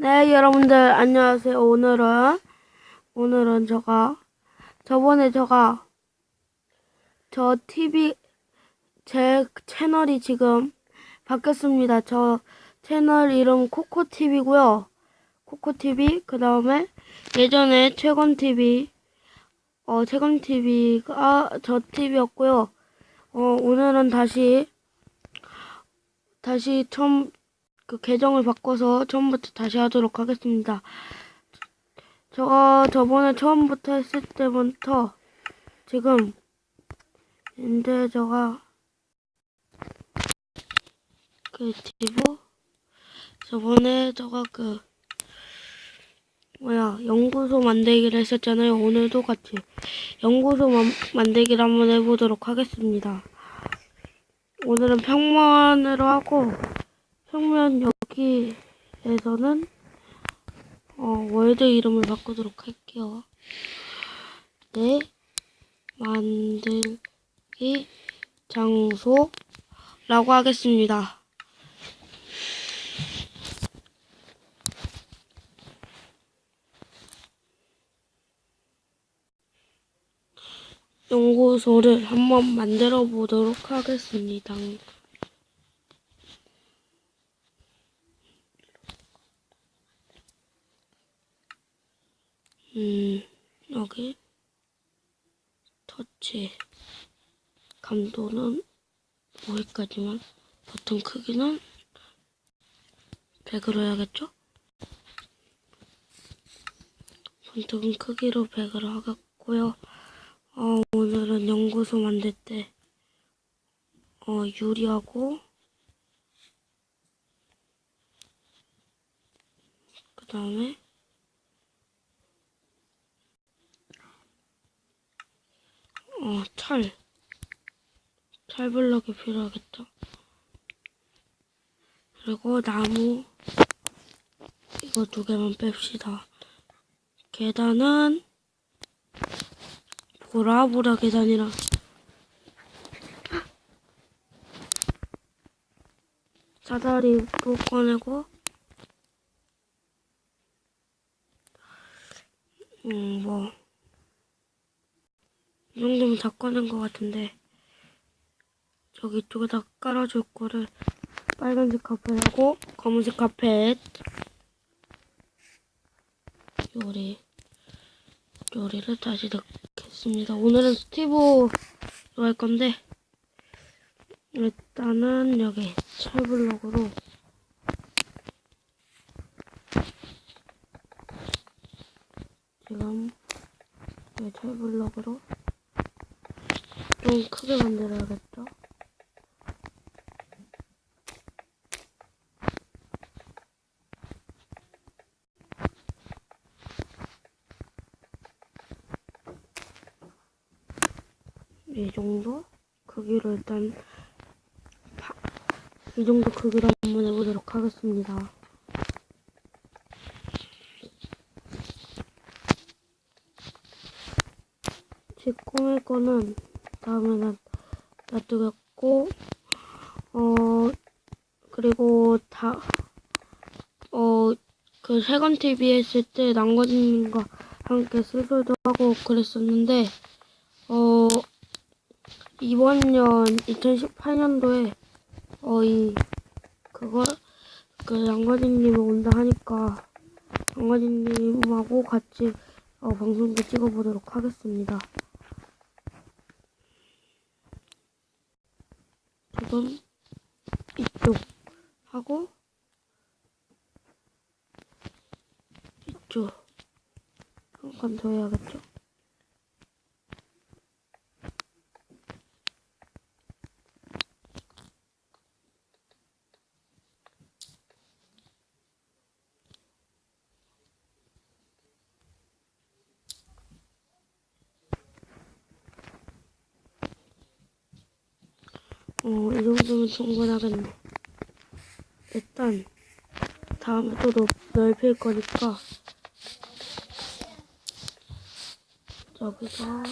네, 여러분들 안녕하세요. 오늘은 오늘은 제가 저번에 제가 저 TV 제 채널이 지금 바뀌었습니다. 저 채널 이름 코코 TV고요. 코코 TV 그다음에 예전에 최건 TV 어 최건 TV가 저 TV였고요. 어 오늘은 다시 다시 처음 그 계정을 바꿔서 처음부터 다시 하도록 하겠습니다. 제가 저번에 처음부터 했을 때부터 지금 근데 제가 그 디브 저번에 제가 그 뭐야 연구소 만들기를 했었잖아요. 오늘도 같이 연구소 만, 만들기를 한번 해보도록 하겠습니다. 오늘은 평면으로 하고 평면 여기에서는 어, 월드 이름을 바꾸도록 할게요. 네, 만들기 장소라고 하겠습니다. 연구소를 한번 만들어 보도록 하겠습니다. 음, 여기 터치 감도는 여기까지만 버튼 크기는 100으로 해야겠죠? 버튼 크기로 100으로 하겠고요. 어, 오늘은 연구소 만들 때 어, 유리하고 그 다음에 어, 철. 철블럭이 필요하겠죠. 그리고 나무. 이거 두 개만 뺍시다. 계단은 보라보라 계단이라. 사다리 또 꺼내고. 음, 뭐. 이 정도면 다 꺼낸 것 같은데. 저기 이쪽에다 깔아줄 거를 빨간색 카펫하고 검은색 카펫. 요리. 요리를 다시 넣겠습니다. 오늘은 스티브로 할 건데 일단은 여기 철블럭으로 지금 이 철블럭으로 좀 크게 만들어야겠죠? 이 정도 크기로 일단 파- 이 정도 크기로 한번 해보도록 하겠습니다. 집 꾸밀 거는 다음에는 놔두겠고, 어, 그리고 다, 어, 그 세건 TV 했을 때 남건님과 함께 수술도 하고 그랬었는데, 어, 이번 년 2018년도에, 어, 이, 그거, 그 양과진님이 온다 하니까, 양과진님하고 같이, 어, 방송도 찍어보도록 하겠습니다. 지금 이쪽 하고 이쪽 한 칸 더 해야겠죠? 어, 이 정도면 충분하겠네. 일단, 다음에 또 넓, 넓힐 거니까, 여기서,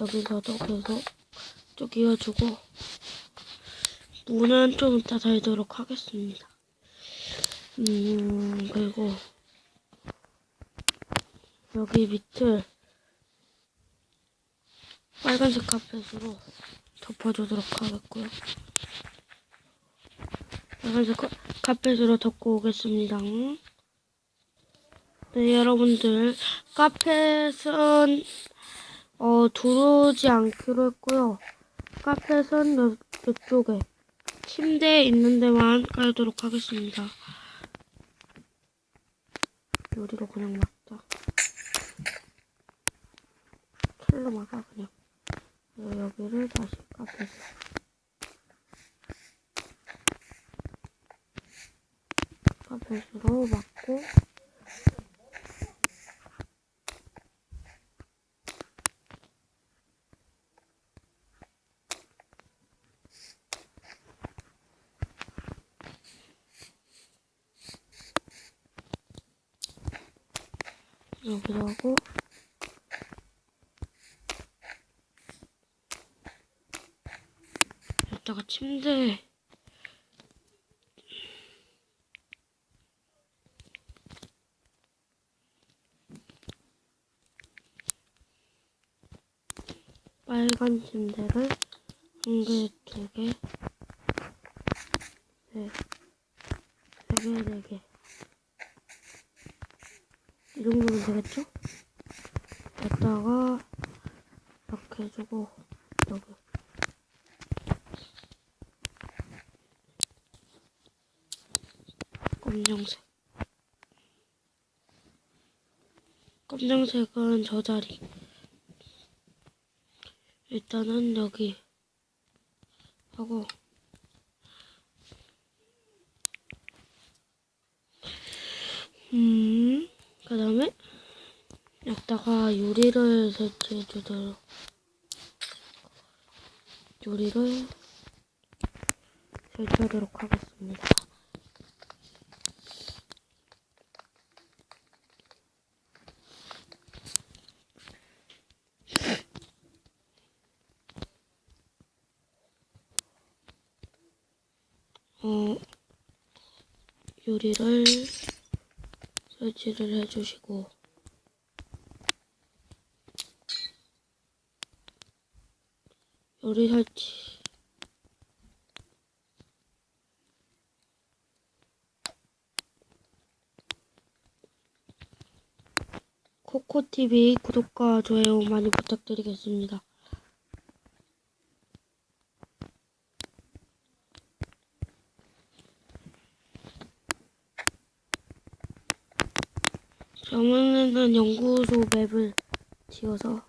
여기서도 계속 쭉 이어주고, 문은 좀 이따 달도록 하겠습니다. 음, 그리고 여기 밑을 빨간색 카펫으로 덮어주도록 하겠고요. 카- 카펫으로 덮고 오겠습니다. 네, 여러분들 카펫은 어, 들어오지 않기로 했고요. 카펫은 요, 이쪽에 침대에 있는 데만 깔도록 하겠습니다. 요리로 그냥 막자. 철로 막아 그냥. 그리고 여기를 다시 카펫에. 카펫으로 막고 여기도 하고 여기다가 침대 빨간 침대를 한 개, 두 개, 세, 세 개, 네 개. 이 정도면 되겠죠? 여기다가 이렇게 해주고 여기 검정색. 검정색은 저 자리. 일단은 여기. 하고. 음, 그 다음에 여기다가 유리를 설치해 주도록. 유리를 설치하도록 하겠습니다. 어, 유리를 설치를 해주시고 요리 설치 코코TV 구독과 좋아요 많이 부탁드리겠습니다. 저번에는 연구소 맵을 지어서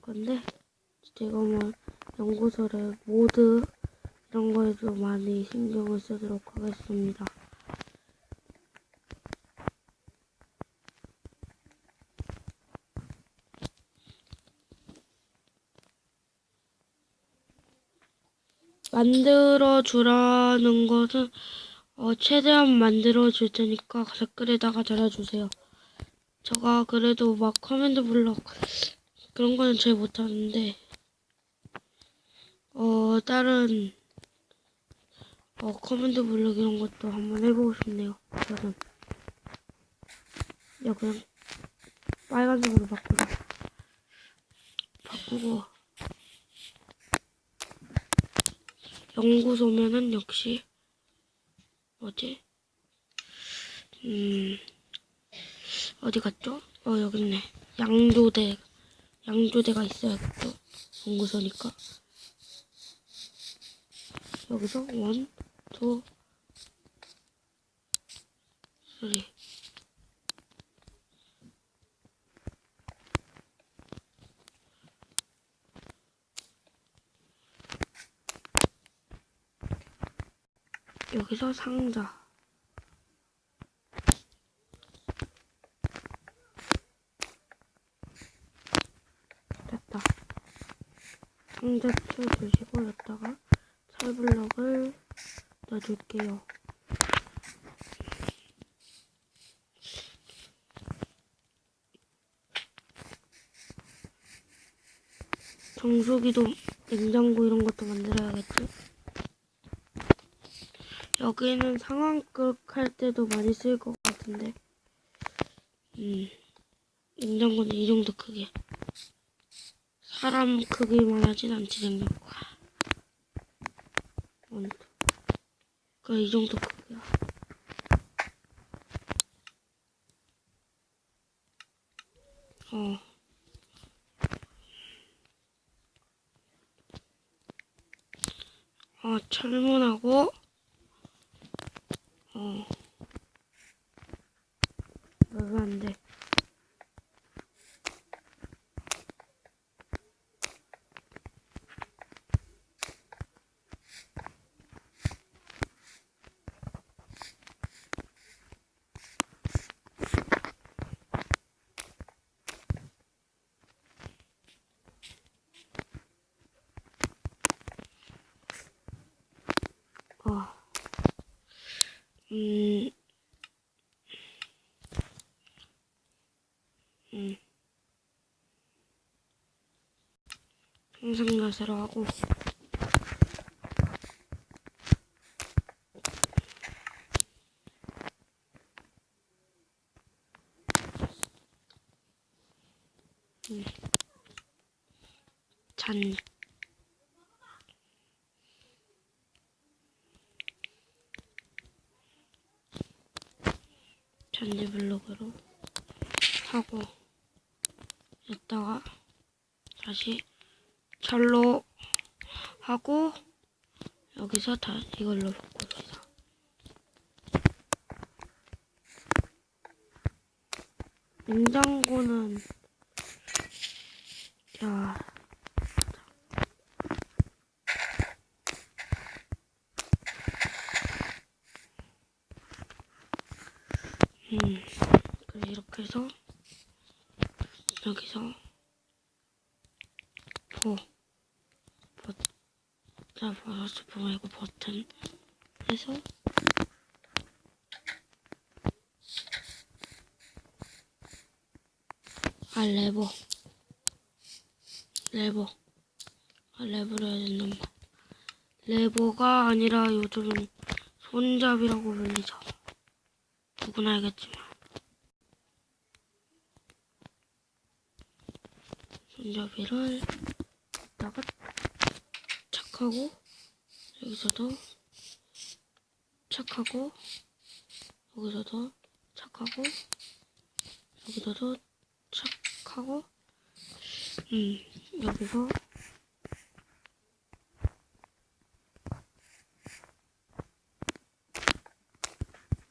건데 지금은 연구소를 모드 이런 거에도 많이 신경을 쓰도록 하겠습니다. 만들어 주라는 것은 어, 최대한 만들어 줄 테니까 댓글에다가 달아주세요. 제가 그래도 막 커맨드 블럭 그런 거는 잘 못하는데 어 다른 어 커맨드 블럭 이런 것도 한번 해보고 싶네요. 저는 야 그냥 빨간색으로 바꾸자. 바꾸고 연구소면은 역시 뭐지? 음 어디 갔죠? 어 여기 있네. 양조대 양조대가 있어야겠죠. 연구소니까. 여기서 원, 투, 쓰리. 여기서 상자. 됐다. 상자 쳐주시고 여기다가 철블럭을 넣어줄게요. 정수기도 냉장고 이런 것도 만들어야겠지? 여기는 상황극 할 때도 많이 쓸 것 같은데. 음, 냉장고는 이 정도 크기. 사람 크기만 하진 않지, 냉장고가. 온도. 그, 이 정도 크기야. 어. 어, 철문하고, 어. 왜안 돼? 어. 음. 음. 항상 자세로 하고. 음. 잔. 잔디 블록으로 하고 여기다가 다시 철로 하고 여기서 다 이걸로 바꿔줍니다. 냉장고는 야 음, 그래 이렇게 해서 여기서 보, 버, 자, 버섯 보 말고 버튼 해서 아 레버. 레버. 아 레버로 해야 된단 말 레버가 아니라 요즘은 손잡이라고 불리죠. 누구나 알겠지만. 손잡이를 여기다가 착하고 여기서도 착하고 여기서도 착하고 여기서도 착하고 음 여기서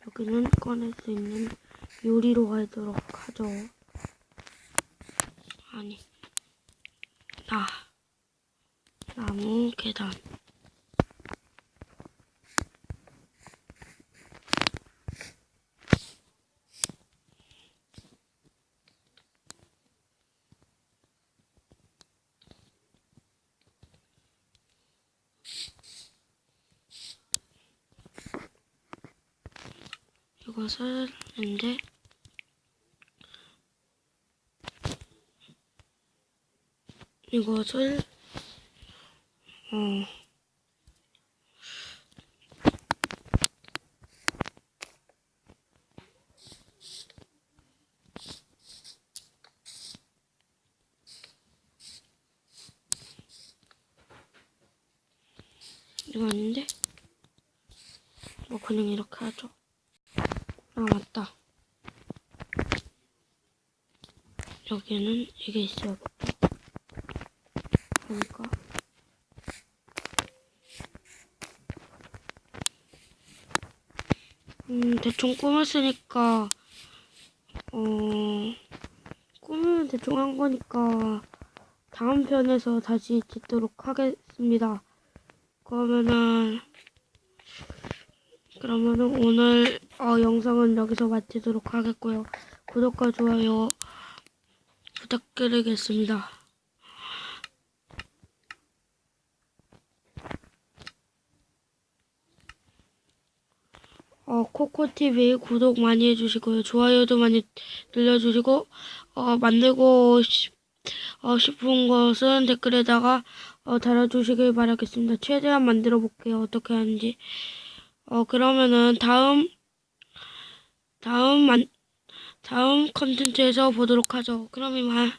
여기는 꺼낼 수 있는 요리로 하도록 하죠. 아니, 나, 나무 계단. 이것을 이제 이것을 어 이거 아닌데? 뭐 그냥 이렇게 하죠. 아 맞다. 여기는 이게 있어야겠다. 보니까 음 대충 꾸몄으니까 어 꾸미면 대충 한 거니까 다음 편에서 다시 찍도록 하겠습니다. 그러면은 그러면은 오늘 어, 영상은 여기서 마치도록 하겠고요. 구독과 좋아요 부탁드리겠습니다. 어, 코코TV 구독 많이 해주시고요. 좋아요도 많이 눌러주시고, 어, 만들고 싶, 어, 싶은 것은 댓글에다가 어, 달아주시길 바라겠습니다. 최대한 만들어 볼게요. 어떻게 하는지. 어, 그러면은 다음, 다음 만, 다음 컨텐츠에서 보도록 하죠. 그럼 이만.